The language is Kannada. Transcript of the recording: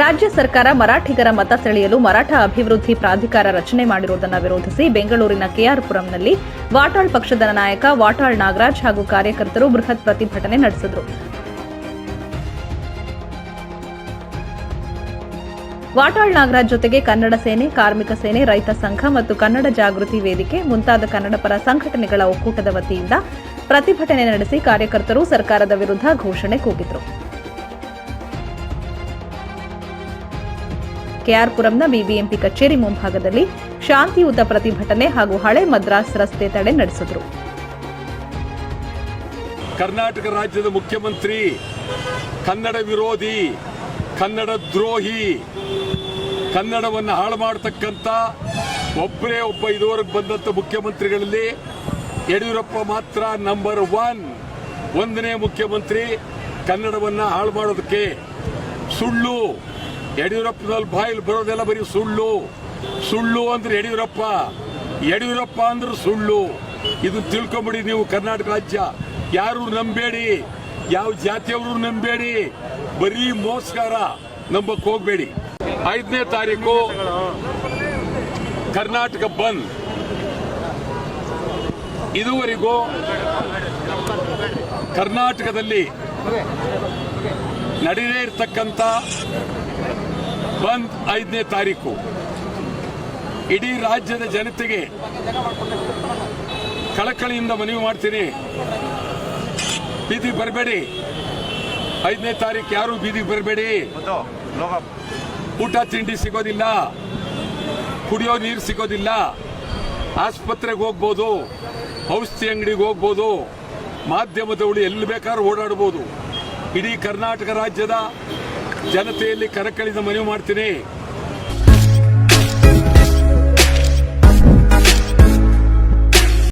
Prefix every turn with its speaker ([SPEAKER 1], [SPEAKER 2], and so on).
[SPEAKER 1] ರಾಜ್ಯ ಸರ್ಕಾರ ಮರಾಠಿಗರ ಮತ ಸೆಳೆಯಲು ಮರಾಠ ಅಭಿವೃದ್ಧಿ ಪ್ರಾಧಿಕಾರ ರಚನೆ ಮಾಡಿರುವುದನ್ನು ವಿರೋಧಿಸಿ ಬೆಂಗಳೂರಿನ ಕೆಆರ್ಪುರಂನಲ್ಲಿ ವಾಟಾಳ್ ಪಕ್ಷದ ನಾಯಕ ವಾಟಾಳ್ ನಾಗರಾಜ್ ಹಾಗೂ ಕಾರ್ಯಕರ್ತರು ಬೃಹತ್ ಪ್ರತಿಭಟನೆ ನಡೆಸಿದರು. ವಾಟಾಳ್ ನಾಗರಾಜ್ ಜೊತೆಗೆ ಕನ್ನಡ ಸೇನೆ, ಕಾರ್ಮಿಕ ಸೇನೆ, ರೈತ ಸಂಘ ಮತ್ತು ಕನ್ನಡ ಜಾಗೃತಿ ವೇದಿಕೆ ಮುಂತಾದ ಕನ್ನಡಪರ ಸಂಘಟನೆಗಳ ಒಕ್ಕೂಟದ ವತಿಯಿಂದ ಪ್ರತಿಭಟನೆ ನಡೆಸಿ ಕಾರ್ಯಕರ್ತರು ಸರ್ಕಾರದ ವಿರುದ್ಧ ಘೋಷಣೆ ಕೂಗಿದರು. ಕೆಆರ್ಪುರಂನ ಬಿಬಿಎಂಪಿ ಕಚೇರಿ ಮುಂಭಾಗದಲ್ಲಿ ಶಾಂತಿಯುತ ಪ್ರತಿಭಟನೆ ಹಾಗೂ ಹಳೆ ಮದ್ರಾಸ್ ರಸ್ತೆ ತಡೆ ನಡೆಸಿದರು.
[SPEAKER 2] ಕರ್ನಾಟಕ ರಾಜ್ಯದ ಮುಖ್ಯಮಂತ್ರಿ, ಕನ್ನಡ ವಿರೋಧಿ, ಕನ್ನಡ ದ್ರೋಹಿ, ಕನ್ನಡವನ್ನು ಹಾಳು ಮಾಡತಕ್ಕಂಥ ಒಬ್ಬರೇ ಒಬ್ಬ ಇದುವರೆಗೆ ಬಂದಂಥ ಮುಖ್ಯಮಂತ್ರಿಗಳಲ್ಲಿ ಯಡಿಯೂರಪ್ಪ ಮಾತ್ರ ನಂಬರ್ ಒನ್ ಒಂದನೇ ಮುಖ್ಯಮಂತ್ರಿ ಕನ್ನಡವನ್ನು ಹಾಳು ಮಾಡೋದಕ್ಕೆ ಸುಳ್ಳು. ಯಡಿಯೂರಪ್ಪನಲ್ಲಿ ಬಾಯಲ್ಲಿ ಬರೋದೆಲ್ಲ ಬರೀ ಸುಳ್ಳು. ಸುಳ್ಳು ಅಂದ್ರೆ ಯಡಿಯೂರಪ್ಪ. ಯಡಿಯೂರಪ್ಪ ಅಂದ್ರೆ ಸುಳ್ಳು. ಇದು ತಿಳ್ಕೊಂಬಿಡಿ ನೀವು ಕರ್ನಾಟಕ ರಾಜ್ಯ. ಯಾರು ನಂಬೇಡಿ. ಯಾವ ಜಾತಿಯವರು ನಂಬೇಡಿ. ಬರೀ ಮೋಸ್ಕಾರ. ನಂಬಕ್ ಹೋಗ್ಬೇಡಿ. ಐದನೇ ತಾರೀಕು ಕರ್ನಾಟಕ ಬಂದ್. ಇದುವರೆಗೂ ಕರ್ನಾಟಕದಲ್ಲಿ ನಡೆದೇ ಇರತಕ್ಕಂಥ ಬಂದ್ ಐದನೇ ತಾರೀಕು. ಇಡೀ ರಾಜ್ಯದ ಜನತೆಗೆ ಕಳಕಳಿಯಿಂದ ಮನವಿ ಮಾಡ್ತೀನಿ. ಬೀದಿಗೆ ಬರಬೇಡಿ. ಐದನೇ ತಾರೀಕು ಯಾರು ಬೀದಿಗೆ ಬರಬೇಡಿ. ಊಟ ತಿಂಡಿ ಸಿಗೋದಿಲ್ಲ. ಕುಡಿಯೋ ನೀರು ಸಿಗೋದಿಲ್ಲ. ಆಸ್ಪತ್ರೆಗೆ ಹೋಗ್ಬೋದು. ಔಷಧಿ ಅಂಗಡಿಗೆ ಹೋಗ್ಬೋದು. ಮಾಧ್ಯಮದವಳು ಎಲ್ಲಿ ಬೇಕಾದ್ರೂ ಓಡಾಡ್ಬೋದು. ಇಡೀ ಕರ್ನಾಟಕ ರಾಜ್ಯದ ಜನತೆಯಲ್ಲಿ ಕರಕಳಿದ ಮನವಿ ಮಾಡ್ತೀನಿ.